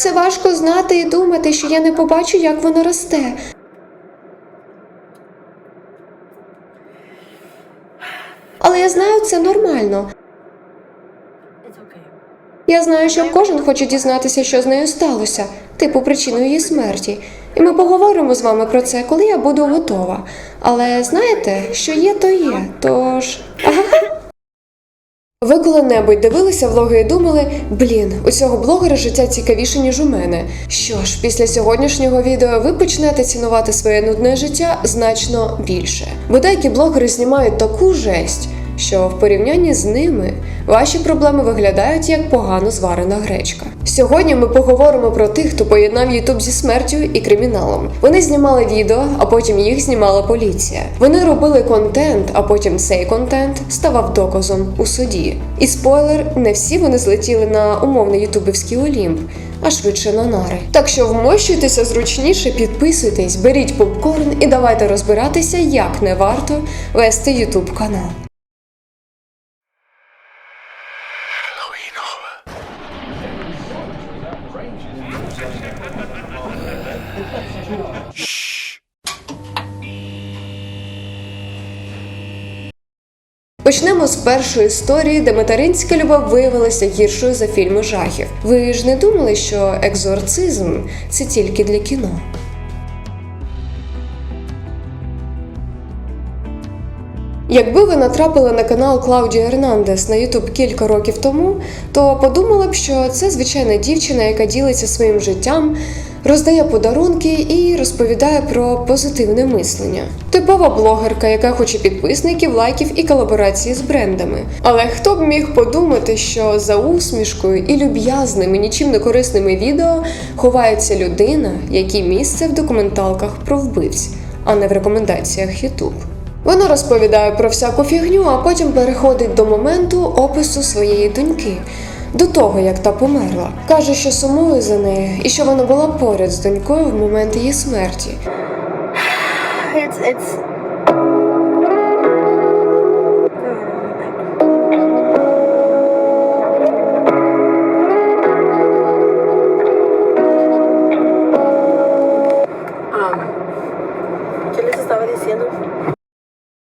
Це важко знати і думати, що я не побачу, як воно росте. Але я знаю, це нормально. Я знаю, що кожен хоче дізнатися, що з нею сталося, типу причину її смерті. І ми поговоримо з вами про це, коли я буду готова. Але знаєте, що є, то є. Тож. Ви коли-небудь дивилися влоги і думали, блін, у цього блогера життя цікавіше, ніж у мене. Що ж, після сьогоднішнього відео ви почнете цінувати своє нудне життя значно більше. Бо деякі блогери знімають таку жесть, що в порівнянні з ними ваші проблеми виглядають як погано зварена гречка. Сьогодні ми поговоримо про тих, хто поєднав Ютуб зі смертю і криміналом. Вони знімали відео, а потім їх знімала поліція. Вони робили контент, а потім цей контент ставав доказом у суді. І спойлер, не всі вони злетіли на умовний ютубівський олімп. А швидше на нари. Так що вмощуйтеся зручніше, підписуйтесь, беріть попкорн і давайте розбиратися, як не варто вести ютуб канал. Почнемо з першої історії, де материнська любов виявилася гіршою за фільми жахів. Ви ж не думали, що екзорцизм це тільки для кіно? Якби ви натрапили на канал Клаудії Ернандес на Ютуб кілька років тому, то подумали б, що це звичайна дівчина, яка ділиться своїм життям, роздає подарунки і розповідає про позитивне мислення. Типова блогерка, яка хоче підписників, лайків і колаборації з брендами. Але хто б міг подумати, що за усмішкою і люб'язними, нічим не корисними відео ховається людина, якій місце в документалках про вбивць, а не в рекомендаціях Ютуб. Вона розповідає про всяку фігню, а потім переходить до моменту опису своєї доньки, до того як та померла. Каже, що сумує за нею і що вона була поряд з донькою в момент її смерті. It's it's.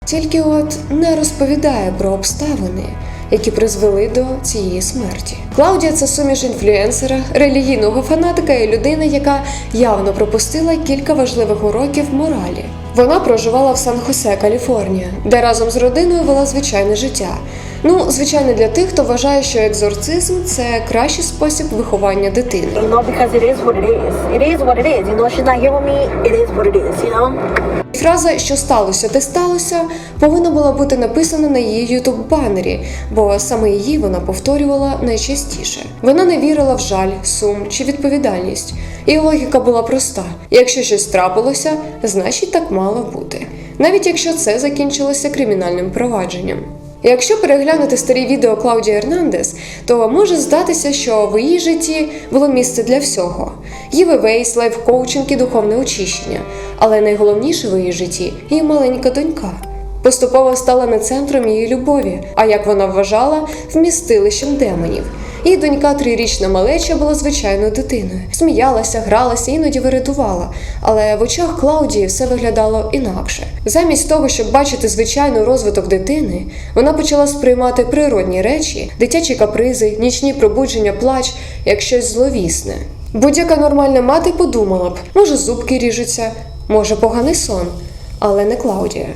Тільки от не розповідає про обставини, які призвели до цієї смерті. Клаудія це суміш інфлюенсера, релігійного фанатика і людини, яка явно пропустила кілька важливих уроків моралі. Вона проживала в Сан-Хосе, Каліфорнія, де разом з родиною вела звичайне життя. Ну, звичайно, для тих, хто вважає, що екзорцизм це кращий спосіб виховання дитини. Фраза що сталося, те сталося повинна була бути написана на її ютуб банері, бо саме її вона повторювала найчастіше. Вона не вірила в жаль, сум чи відповідальність. Її логіка була проста: якщо щось трапилося, значить так мало бути, навіть якщо це закінчилося кримінальним провадженням. Якщо переглянути старі відео Клаудії Ернандес, то може здатися, що в її житті було місце для всього: ЄВВейс, лайф-коучинг і духовне очищення. Але найголовніше в її житті її маленька донька. Поступово стала не центром її любові, а як вона вважала, вмістилищем демонів. Її донька, трирічна малеча, була звичайною дитиною. Сміялася, гралася, іноді вирятувала. Але в очах Клаудії все виглядало інакше. Замість того, щоб бачити звичайний розвиток дитини, вона почала сприймати природні речі, дитячі капризи, нічні пробудження, плач як щось зловісне. Будь-яка нормальна мати подумала б, може, зубки ріжуться, може, поганий сон, але не Клаудія.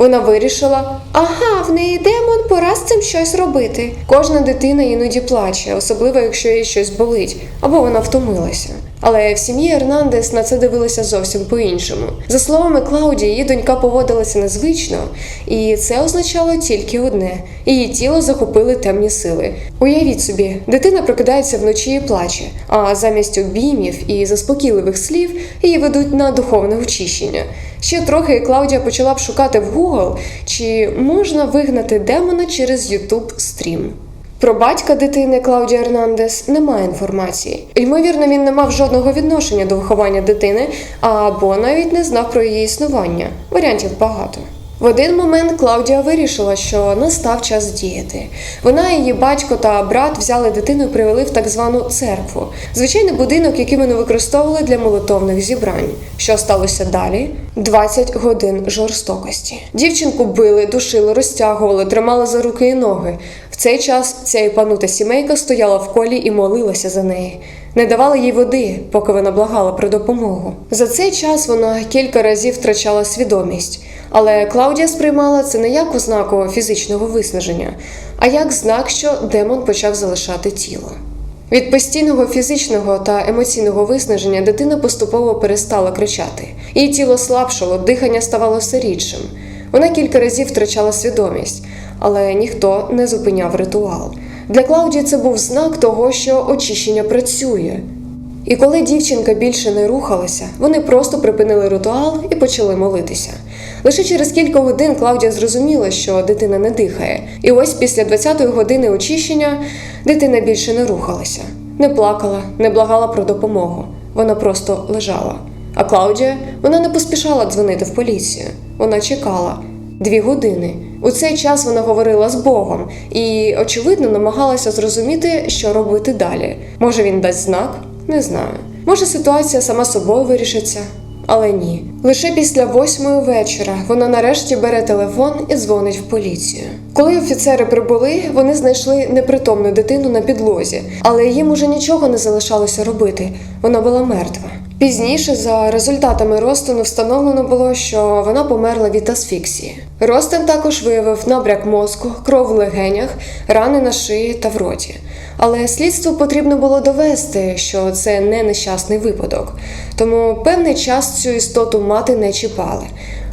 Вона вирішила, ага, в неї демон, пора з цим щось робити. Кожна дитина іноді плаче, особливо якщо їй щось болить, або вона втомилася. Але в сім'ї Ернандес на це дивилися зовсім по-іншому. За словами Клаудії, її донька поводилася незвично, і це означало тільки одне: її тіло захопили темні сили. Уявіть собі, дитина прокидається вночі і плаче, а замість обіймів і заспокійливих слів її ведуть на духовне очищення. Ще трохи Клаудія почала б шукати в Google, чи можна вигнати демона через YouTube стрім. Про батька дитини Клаудія Ернандес немає інформації. Ймовірно, він не мав жодного відношення до виховання дитини або навіть не знав про її існування. Варіантів багато. В один момент Клаудія вирішила, що настав час діяти. Вона, її батько та брат взяли дитину і привели в так звану церкву, звичайний будинок, який вони використовували для молитовних зібрань. Що сталося далі? 20 годин жорстокості. Дівчинку били, душили, розтягували, тримали за руки і ноги. В цей час ця іпанута сімейка стояла в колі і молилася за неї. Не давали їй води, поки вона благала про допомогу. За цей час вона кілька разів втрачала свідомість, але Клаудія сприймала це не як ознаку фізичного виснаження, а як знак, що демон почав залишати тіло. Від постійного фізичного та емоційного виснаження дитина поступово перестала кричати. Її тіло слабшало, дихання ставало все рідшим. Вона кілька разів втрачала свідомість, але ніхто не зупиняв ритуал. Для Клаудії це був знак того, що очищення працює. І коли дівчинка більше не рухалася, вони просто припинили ритуал і почали молитися. Лише через кілька годин Клаудія зрозуміла, що дитина не дихає, і ось після 20-ї години очищення дитина більше не рухалася, не плакала, не благала про допомогу. Вона просто лежала. А Клаудія вона не поспішала дзвонити в поліцію. Вона чекала дві години. У цей час вона говорила з Богом і, очевидно, намагалася зрозуміти, що робити далі. Може, він дасть знак? Не знаю. Може, ситуація сама собою вирішиться. Але ні. Лише після восьмої вечора вона нарешті бере телефон і дзвонить в поліцію. Коли офіцери прибули, вони знайшли непритомну дитину на підлозі, але їм уже нічого не залишалося робити. Вона була мертва. Пізніше, за результатами розтину, встановлено було, що вона померла від асфіксії. Ростин також виявив набряк мозку, кров в легенях, рани на шиї та в роті. Але слідству потрібно було довести, що це не нещасний випадок, тому певний час цю істоту мати не чіпали,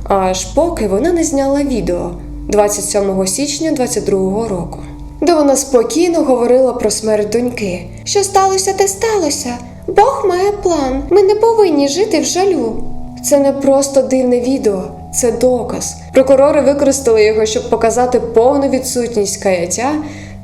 аж поки вона не зняла відео 27 січня 22 року. Де вона спокійно говорила про смерть доньки. Що сталося, те сталося. Бог має план. Ми не повинні жити в жалю. Це не просто дивне відео, це доказ. Прокурори використали його, щоб показати повну відсутність каяття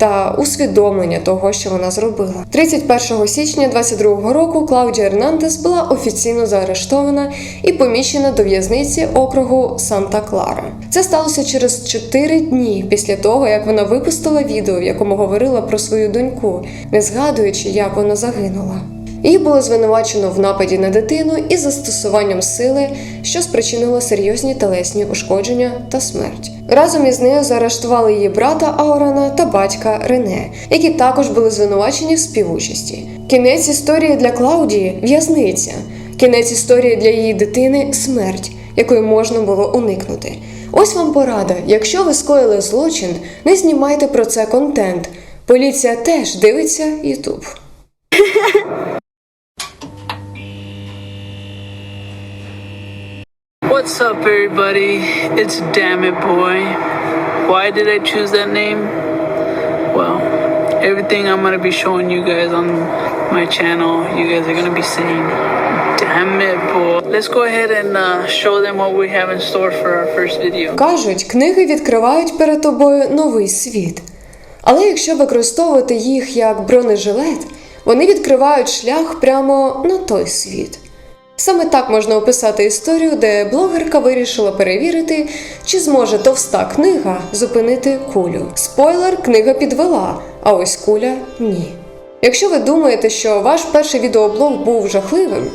та усвідомлення того, що вона зробила. 31 січня 22 року Клаудія Ернандес була офіційно заарештована і поміщена до в'язниці округу Санта-Клара. Це сталося через 4 дні після того, як вона випустила відео, в якому говорила про свою доньку, не згадуючи, як вона загинула. Її було звинувачено в нападі на дитину із застосуванням сили, що спричинило серйозні телесні ушкодження та смерть. Разом із нею заарештували її брата Аурана та батька Рене, які також були звинувачені в співучасті. Кінець історії для Клаудії в'язниця. Кінець історії для її дитини смерть, якої можна було уникнути. Ось вам порада: якщо ви скоїли злочин, не знімайте про це контент. Поліція теж дивиться Ютуб. What's up, everybody? It's Damn It Boy. Why did I choose that name? Well, everything I'm gonna be showing you guys on my channel, you guys are gonna be saying, Damn boy. Uh. Кажуть, книги відкривають перед тобою новий світ. Але якщо використовувати їх як бронежилет, вони відкривають шлях прямо на той світ. Саме так можна описати історію, де блогерка вирішила перевірити, чи зможе товста книга зупинити кулю. Спойлер, книга підвела, а ось куля ні. Якщо ви думаєте, що ваш перший відеоблог був жахливим,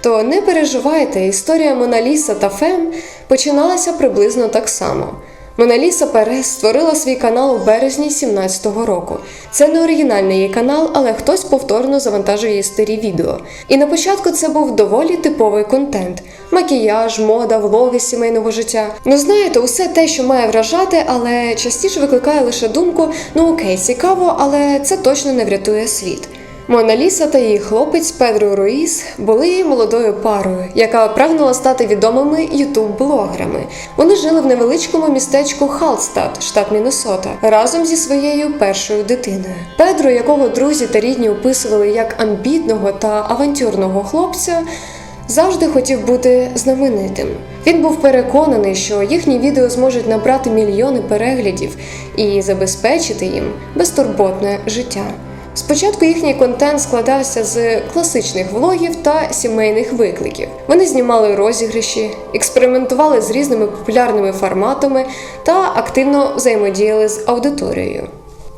то не переживайте, історія Моналіса та Фем починалася приблизно так само. Моналіса Перес створила свій канал у березні 17-го року. Це не оригінальний її канал, але хтось повторно завантажив її старі відео. І на початку це був доволі типовий контент: макіяж, мода, влоги сімейного життя. Ну знаєте, усе те, що має вражати, але частіше викликає лише думку: ну окей, цікаво, але це точно не врятує світ. Мона Ліса та її хлопець Педро Руїс були молодою парою, яка прагнула стати відомими ютуб-блогерами. Вони жили в невеличкому містечку Халстад, штат Міннесота, разом зі своєю першою дитиною. Педро, якого друзі та рідні описували як амбітного та авантюрного хлопця, завжди хотів бути знаменитим. Він був переконаний, що їхні відео зможуть набрати мільйони переглядів і забезпечити їм безтурботне життя. Спочатку їхній контент складався з класичних влогів та сімейних викликів. Вони знімали розіграші, експериментували з різними популярними форматами та активно взаємодіяли з аудиторією.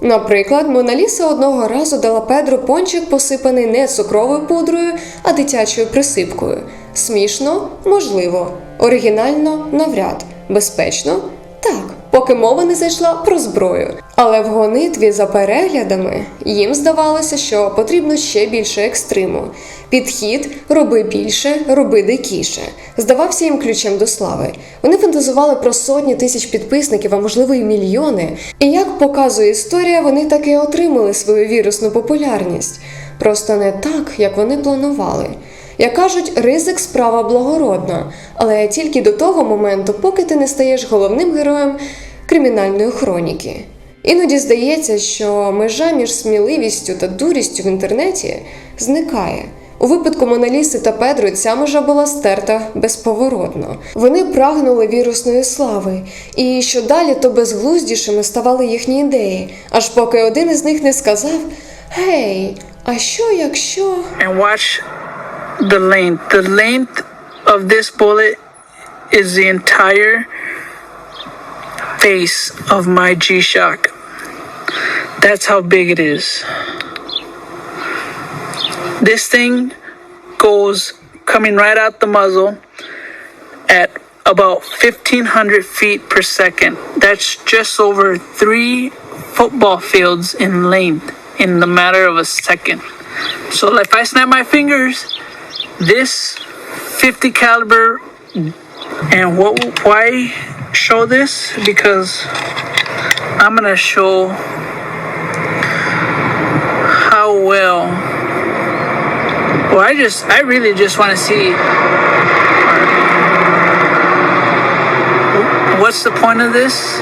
Наприклад, Моналіса одного разу дала Педру пончик, посипаний не цукровою пудрою, а дитячою присипкою. Смішно, можливо, оригінально навряд, безпечно так, поки мова не зайшла про зброю. Але в гонитві за переглядами їм здавалося, що потрібно ще більше екстриму. Підхід роби більше, роби дикіше. Здавався їм ключем до слави. Вони фантазували про сотні тисяч підписників, а можливо і мільйони. І як показує історія, вони таки отримали свою вірусну популярність. Просто не так, як вони планували. Як кажуть, ризик справа благородна, але тільки до того моменту, поки ти не стаєш головним героєм кримінальної хроніки. Іноді здається, що межа між сміливістю та дурістю в інтернеті зникає. У випадку Моналіси та Педро ця межа була стерта безповоротно. Вони прагнули вірусної слави, і що далі, то безглуздішими ставали їхні ідеї, аж поки один із них не сказав: Гей, а що якщо. And watch the length. The length of this bullet is the entire face of my G Shock. That's how big it is. This thing goes coming right out the muzzle at about 1500 feet per second. That's just over three football fields in length in the matter of a second. So if I snap my fingers, this 50 caliber and what why show this because i'm gonna show how well well i just i really just want to see what's the point of this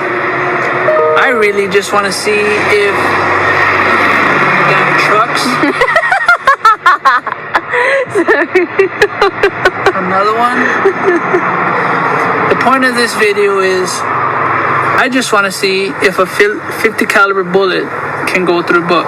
i really just want to see if got trucks Another one. The point of this video is I just want to see if a 50 caliber bullet can go through book.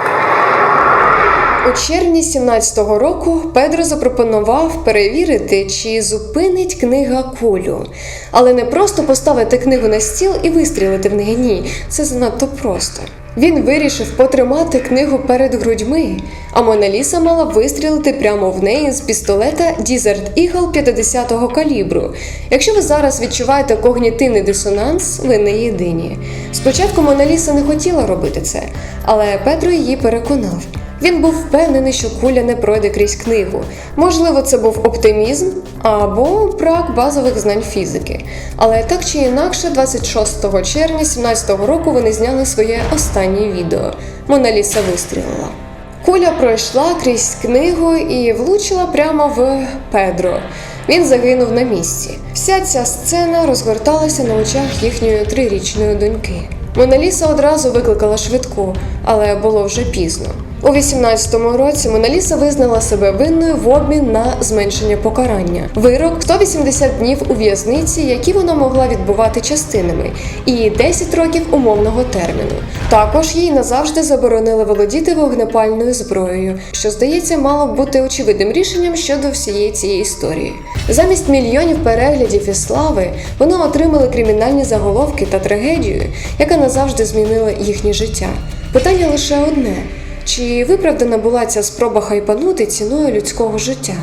У червні 17-го року Педро запропонував перевірити, чи зупинить книга кулю. Але не просто поставити книгу на стіл і вистрілити в неї. Ні, це занадто просто. Він вирішив потримати книгу перед грудьми, а Моналіса мала вистрілити прямо в неї з пістолета Desert Eagle 50-го калібру. Якщо ви зараз відчуваєте когнітивний дисонанс, ви не єдині. Спочатку Моналіса не хотіла робити це, але Петро її переконав. Він був впевнений, що куля не пройде крізь книгу. Можливо, це був оптимізм або брак базових знань фізики. Але так чи інакше, 26 червня 17-го року вони зняли своє останнє відео. Моналіса вистрілила. Куля пройшла крізь книгу і влучила прямо в Педро. Він загинув на місці. Вся ця сцена розгорталася на очах їхньої трирічної доньки. Моналіса одразу викликала швидку, але було вже пізно. У 18-му році Моналіса визнала себе винною в обмін на зменшення покарання. Вирок 180 днів у в'язниці, які вона могла відбувати частинами, і 10 років умовного терміну. Також їй назавжди заборонили володіти вогнепальною зброєю, що здається мало б бути очевидним рішенням щодо всієї цієї історії. Замість мільйонів переглядів і слави вони отримали кримінальні заголовки та трагедію, яка назавжди змінила їхнє життя. Питання лише одне. Чи виправдана була ця спроба хайпанути ціною людського життя?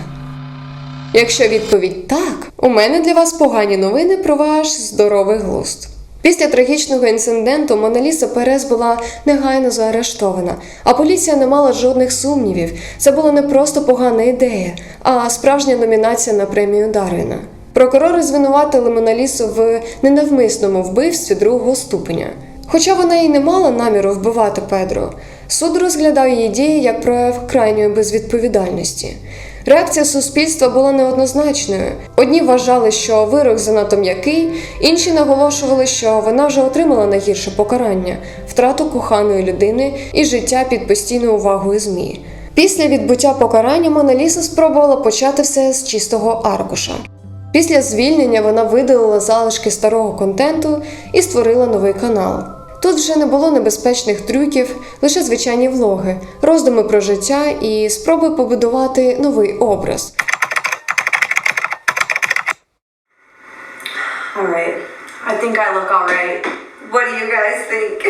Якщо відповідь так, у мене для вас погані новини про ваш здоровий глузд. Після трагічного інциденту Моналіса Перес була негайно заарештована, а поліція не мала жодних сумнівів. Це була не просто погана ідея, а справжня номінація на премію Дарвіна. Прокурори звинуватили Моналісу в ненавмисному вбивстві другого ступеня. Хоча вона і не мала наміру вбивати Педро, суд розглядав її дії як прояв крайньої безвідповідальності. Реакція суспільства була неоднозначною. Одні вважали, що вирок занадто м'який, інші наголошували, що вона вже отримала найгірше покарання втрату коханої людини і життя під постійною увагою ЗМІ. Після відбуття покарання Моналіса спробувала почати все з чистого аркуша. Після звільнення вона видалила залишки старого контенту і створила новий канал. Тут вже не було небезпечних трюків, лише звичайні влоги, роздуми про життя і спроби побудувати новий образ. Think?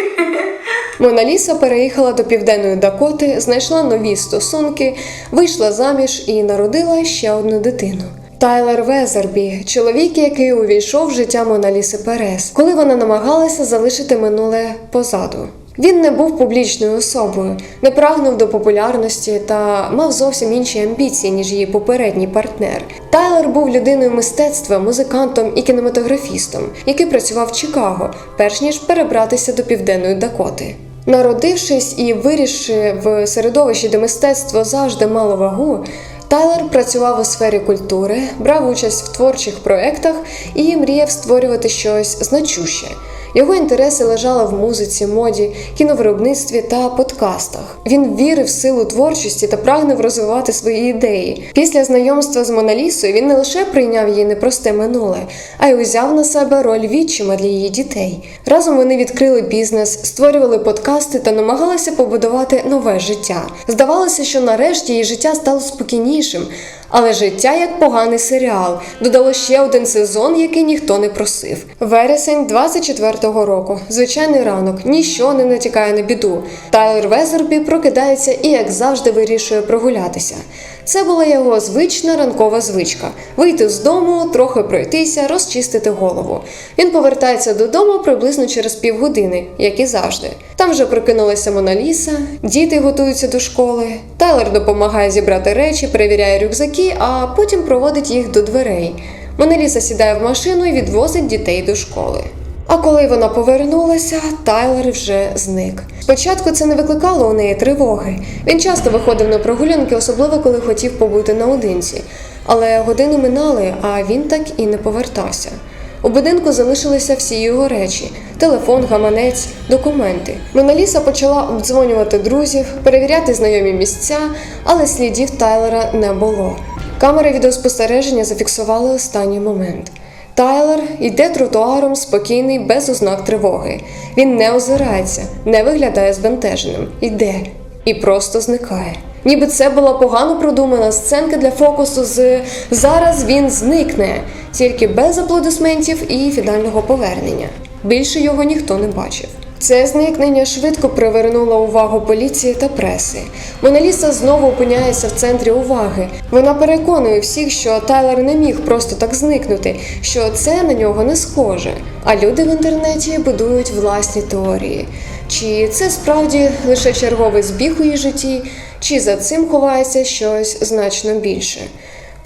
Моналіса переїхала до південної Дакоти, знайшла нові стосунки, вийшла заміж і народила ще одну дитину. Тайлер Везербі, чоловік, який увійшов в життя Моналіси Перес, коли вона намагалася залишити минуле позаду. Він не був публічною особою, не прагнув до популярності та мав зовсім інші амбіції, ніж її попередній партнер. Тайлер був людиною мистецтва, музикантом і кінематографістом, який працював в Чикаго, перш ніж перебратися до південної Дакоти. Народившись і вирісши в середовищі, де мистецтво завжди мало вагу, Тайлер працював у сфері культури, брав участь в творчих проєктах і мріяв створювати щось значуще. Його інтереси лежали в музиці, моді, кіновиробництві та подкастах. Він вірив в силу творчості та прагнув розвивати свої ідеї. Після знайомства з Моналісою він не лише прийняв її непросте минуле, а й узяв на себе роль відчима для її дітей. Разом вони відкрили бізнес, створювали подкасти та намагалися побудувати нове життя. Здавалося, що нарешті її життя стало спокійнішим. Але життя як поганий серіал додало ще один сезон, який ніхто не просив. Вересень 24-го року. Звичайний ранок, ніщо не натякає на біду. Тайлер Везербі прокидається і, як завжди, вирішує прогулятися. Це була його звична ранкова звичка вийти з дому, трохи пройтися, розчистити голову. Він повертається додому приблизно через півгодини, як і завжди. Там вже прокинулася Моналіса, діти готуються до школи. Тайлер допомагає зібрати речі, перевіряє рюкзаки, а потім проводить їх до дверей. Моналіса сідає в машину і відвозить дітей до школи. А коли вона повернулася, Тайлер вже зник. Спочатку це не викликало у неї тривоги. Він часто виходив на прогулянки, особливо коли хотів побути наодинці. Але години минали, а він так і не повертався. У будинку залишилися всі його речі: телефон, гаманець, документи. Моналіса почала обдзвонювати друзів, перевіряти знайомі місця, але слідів Тайлера не було. Камери відеоспостереження зафіксували останній момент. Тайлер йде тротуаром спокійний, без ознак тривоги. Він не озирається, не виглядає збентеженим, йде і просто зникає. Ніби це була погано продумана сценка для фокусу з зараз він зникне, тільки без аплодисментів і фінального повернення. Більше його ніхто не бачив. Це зникнення швидко привернуло увагу поліції та преси. Моналіса знову опиняється в центрі уваги. Вона переконує всіх, що Тайлер не міг просто так зникнути, що це на нього не схоже. А люди в інтернеті будують власні теорії. Чи це справді лише черговий збіг у її житті, чи за цим ховається щось значно більше.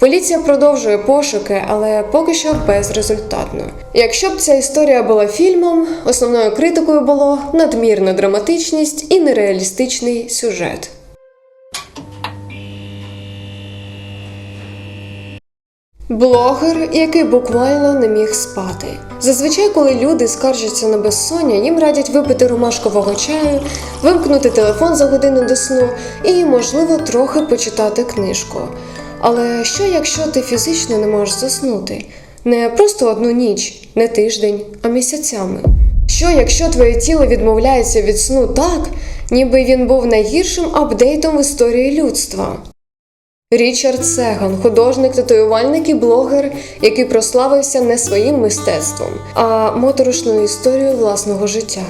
Поліція продовжує пошуки, але поки що безрезультатно. Якщо б ця історія була фільмом, основною критикою було надмірна драматичність і нереалістичний сюжет. Блогер, який буквально не міг спати. Зазвичай, коли люди скаржаться на безсоння, їм радять випити ромашкового чаю, вимкнути телефон за годину до сну і, можливо, трохи почитати книжку. Але що якщо ти фізично не можеш заснути? Не просто одну ніч, не тиждень, а місяцями. Що якщо твоє тіло відмовляється від сну так, ніби він був найгіршим апдейтом в історії людства? Річард Сеган, художник, татуювальник і блогер, який прославився не своїм мистецтвом, а моторошною історією власного життя.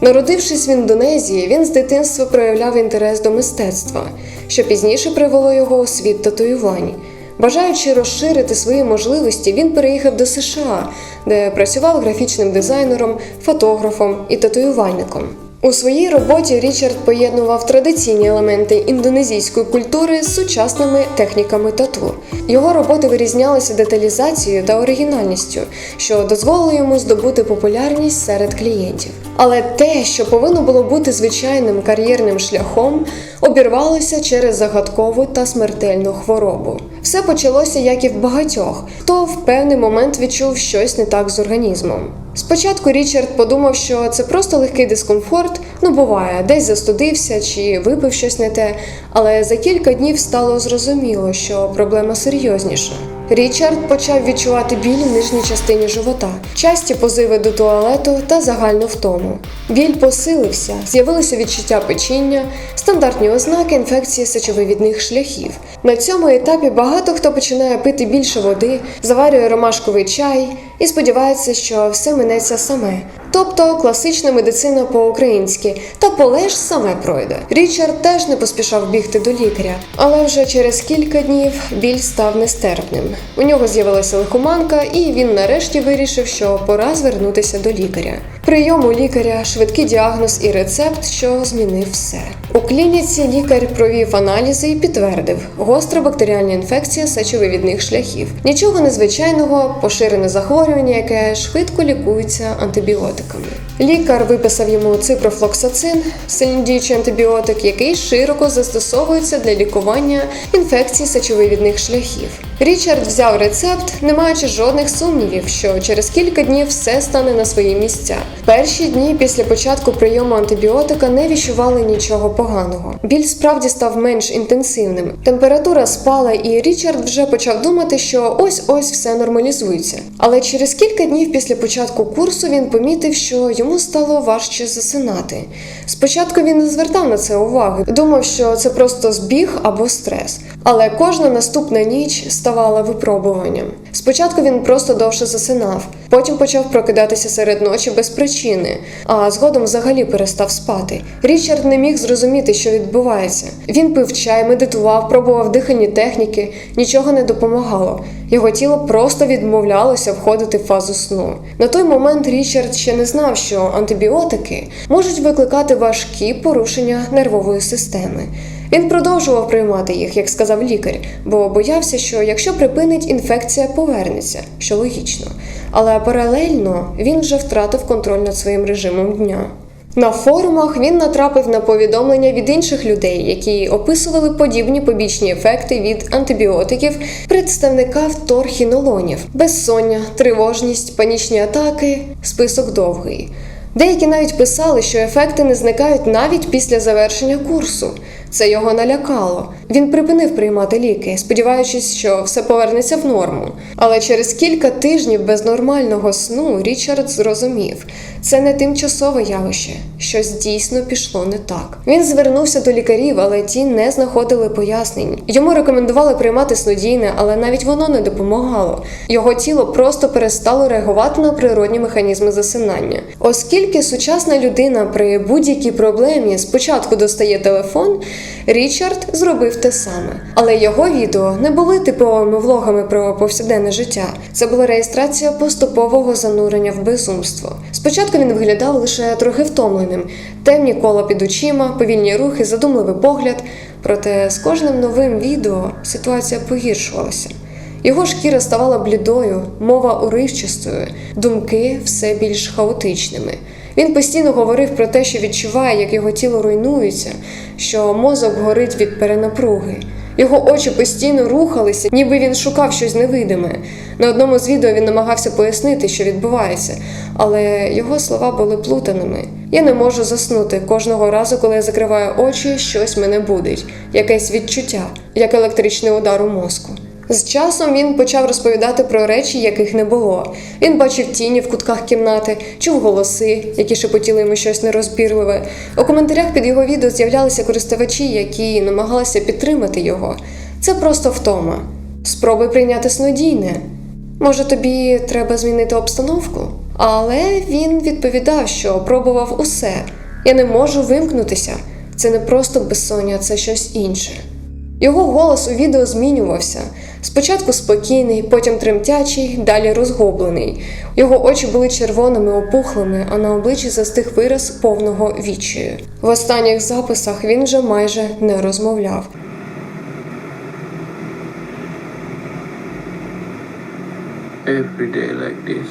Народившись в Індонезії, він з дитинства проявляв інтерес до мистецтва, що пізніше привело його у світ татуювань. Бажаючи розширити свої можливості, він переїхав до США, де працював графічним дизайнером, фотографом і татуювальником. У своїй роботі Річард поєднував традиційні елементи індонезійської культури з сучасними техніками тату. Його роботи вирізнялися деталізацією та оригінальністю, що дозволило йому здобути популярність серед клієнтів. Але те, що повинно було бути звичайним кар'єрним шляхом, обірвалося через загадкову та смертельну хворобу. Все почалося, як і в багатьох, хто в певний момент відчув щось не так з організмом. Спочатку Річард подумав, що це просто легкий дискомфорт, ну буває, десь застудився чи випив щось не те, але за кілька днів стало зрозуміло, що проблема серйозніша. Річард почав відчувати біль у нижній частині живота, часті позиви до туалету та загальну втому. Біль посилився, з'явилося відчуття печіння, стандартні ознаки інфекції сечовивідних шляхів. На цьому етапі багато хто починає пити більше води, заварює ромашковий чай і сподівається, що все минеться саме. Тобто класична медицина по-українськи, та полеж саме пройде. Річард теж не поспішав бігти до лікаря, але вже через кілька днів біль став нестерпним. У нього з'явилася лихоманка, і він нарешті вирішив, що пора звернутися до лікаря. Прийом у лікаря, швидкий діагноз і рецепт, що змінив все. У клініці лікар провів аналізи і підтвердив гостра бактеріальна інфекція сечовивідних шляхів. Нічого незвичайного, поширене захворювання, яке швидко лікується антибіотиками. Лікар виписав йому ципрофлоксацин, сильнодіючий антибіотик, який широко застосовується для лікування інфекцій сечовивідних шляхів. Річард взяв рецепт, не маючи жодних сумнівів, що через кілька днів все стане на свої місця. Перші дні після початку прийому антибіотика не відчували нічого поганого. Біль справді став менш інтенсивним. Температура спала, і Річард вже почав думати, що ось-ось все нормалізується. Але через кілька днів після початку курсу він помітив, що йому стало важче засинати. Спочатку він не звертав на це уваги, думав, що це просто збіг або стрес. Але кожна наступна ніч ставала випробуванням. Спочатку він просто довше засинав, потім почав прокидатися серед ночі без причини, а згодом взагалі перестав спати. Річард не міг зрозуміти, що відбувається. Він пив чай, медитував, пробував дихальні техніки, нічого не допомагало. Його тіло просто відмовлялося входити в фазу сну. На той момент Річард ще не знав, що антибіотики можуть викликати важкі порушення нервової системи. Він продовжував приймати їх, як сказав лікар, бо боявся, що якщо припинить, інфекція повернеться, що логічно. Але паралельно він вже втратив контроль над своїм режимом дня. На форумах він натрапив на повідомлення від інших людей, які описували подібні побічні ефекти від антибіотиків представника вторхінолонів, безсоння, тривожність, панічні атаки, список довгий. Деякі навіть писали, що ефекти не зникають навіть після завершення курсу. Це його налякало. Він припинив приймати ліки, сподіваючись, що все повернеться в норму. Але через кілька тижнів без нормального сну Річард зрозумів, це не тимчасове явище, щось дійсно пішло не так. Він звернувся до лікарів, але ті не знаходили пояснень. Йому рекомендували приймати снодійне, але навіть воно не допомагало. Його тіло просто перестало реагувати на природні механізми засинання. Оскільки сучасна людина при будь-якій проблемі спочатку достає телефон, Річард зробив те саме. Але його відео не були типовими влогами про повсякденне життя. Це була реєстрація поступового занурення в безумство. Спочатку він виглядав лише трохи втомленим, темні кола під очима, повільні рухи, задумливий погляд. Проте з кожним новим відео ситуація погіршувалася. Його шкіра ставала блідою, мова уривчастою, думки все більш хаотичними. Він постійно говорив про те, що відчуває, як його тіло руйнується, що мозок горить від перенапруги. Його очі постійно рухалися, ніби він шукав щось невидиме. На одному з відео він намагався пояснити, що відбувається, але його слова були плутаними. Я не можу заснути кожного разу, коли я закриваю очі, щось мене будить, якесь відчуття, як електричний удар у мозку. З часом він почав розповідати про речі, яких не було. Він бачив тіні в кутках кімнати, чув голоси, які шепотіли йому щось нерозбірливе. У коментарях під його відео з'являлися користувачі, які намагалися підтримати його. Це просто втома. Спробуй прийняти снодійне. Може, тобі треба змінити обстановку? Але він відповідав, що пробував усе. Я не можу вимкнутися. Це не просто безсоння, це щось інше. Його голос у відео змінювався. Спочатку спокійний, потім тремтячий, далі розгублений. Його очі були червоними, опухлими, а на обличчі застиг вираз повного відчаю. В останніх записах він вже майже не розмовляв. Every day like this.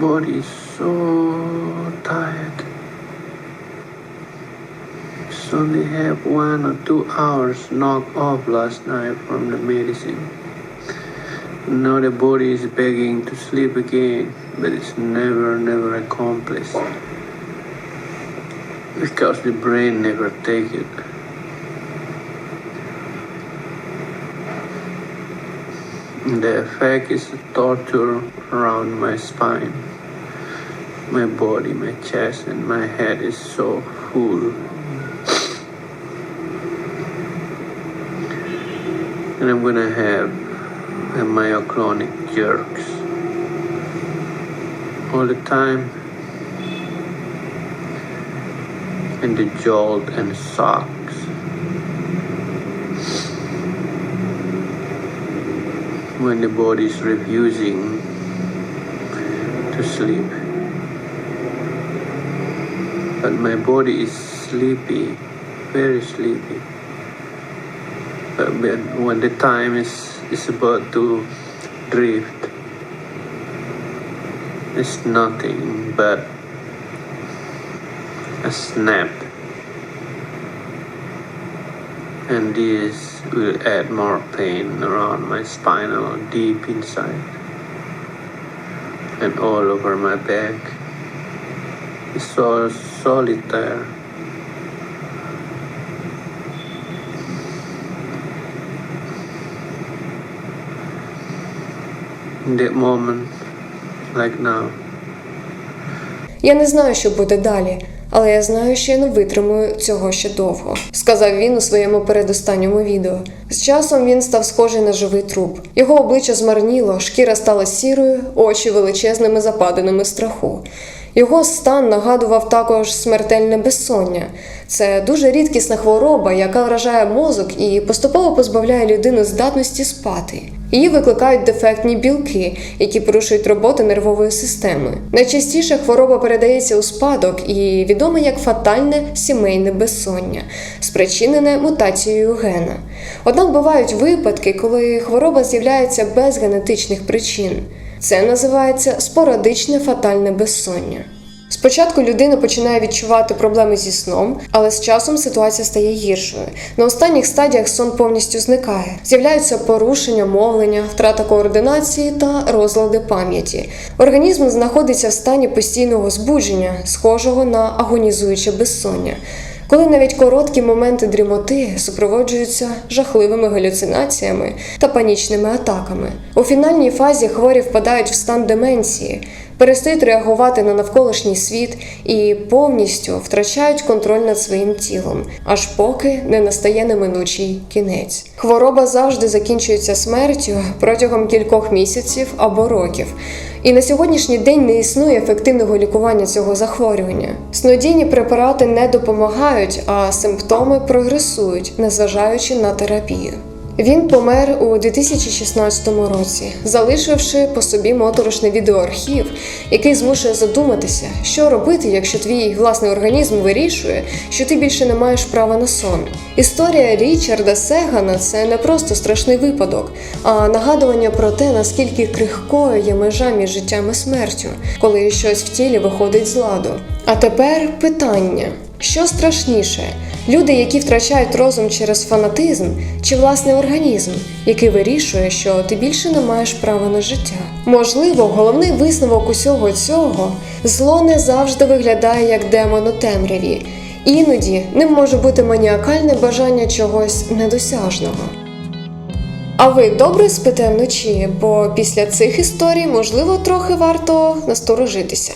Body so tired. Only have one or two hours knocked off last night from the medicine. Now the body is begging to sleep again, but it's never, never accomplished. Because the brain never takes it. The effect is torture around my spine. My body, my chest, and my head is so full. And I'm gonna have a myoclonic jerks all the time. And the jolt and socks. When the body is refusing to sleep. But my body is sleepy, very sleepy. But when the time is, is about to drift, it's nothing but a snap. And this will add more pain around my spinal deep inside and all over my back. It's so solitaire. In that moment, like now. Я не знаю, що буде далі, але я знаю, що я не витримую цього ще довго, сказав він у своєму передостанньому відео. З часом він став схожий на живий труп. Його обличчя змарніло, шкіра стала сірою, очі величезними западинами страху. Його стан нагадував також смертельне безсоння. Це дуже рідкісна хвороба, яка вражає мозок і поступово позбавляє людину здатності спати. Її викликають дефектні білки, які порушують роботу нервової системи. Найчастіше хвороба передається у спадок і відома як фатальне сімейне безсоння, спричинене мутацією гена. Однак бувають випадки, коли хвороба з'являється без генетичних причин. Це називається спорадичне фатальне безсоння. Спочатку людина починає відчувати проблеми зі сном, але з часом ситуація стає гіршою. На останніх стадіях сон повністю зникає. З'являються порушення, мовлення, втрата координації та розлади пам'яті. Організм знаходиться в стані постійного збудження, схожого на агонізуюче безсоння. Коли навіть короткі моменти дрімоти супроводжуються жахливими галюцинаціями та панічними атаками. У фінальній фазі хворі впадають в стан деменції, перестають реагувати на навколишній світ і повністю втрачають контроль над своїм тілом, аж поки не настає неминучий кінець. Хвороба завжди закінчується смертю протягом кількох місяців або років. І на сьогоднішній день не існує ефективного лікування цього захворювання. Снодійні препарати не допомагають, а симптоми прогресують, незважаючи на терапію. Він помер у 2016 році, залишивши по собі моторошний відеоархів, який змушує задуматися, що робити, якщо твій власний організм вирішує, що ти більше не маєш права на сон. Історія Річарда Сегана це не просто страшний випадок, а нагадування про те, наскільки крихкою є межа між життям і смертю, коли щось в тілі виходить з ладу. А тепер питання: що страшніше? Люди, які втрачають розум через фанатизм, чи власний організм, який вирішує, що ти більше не маєш права на життя. Можливо, головний висновок усього цього зло не завжди виглядає як демон у темряві. Іноді ним може бути маніакальне бажання чогось недосяжного. А ви добре спите вночі, бо після цих історій, можливо, трохи варто насторожитися.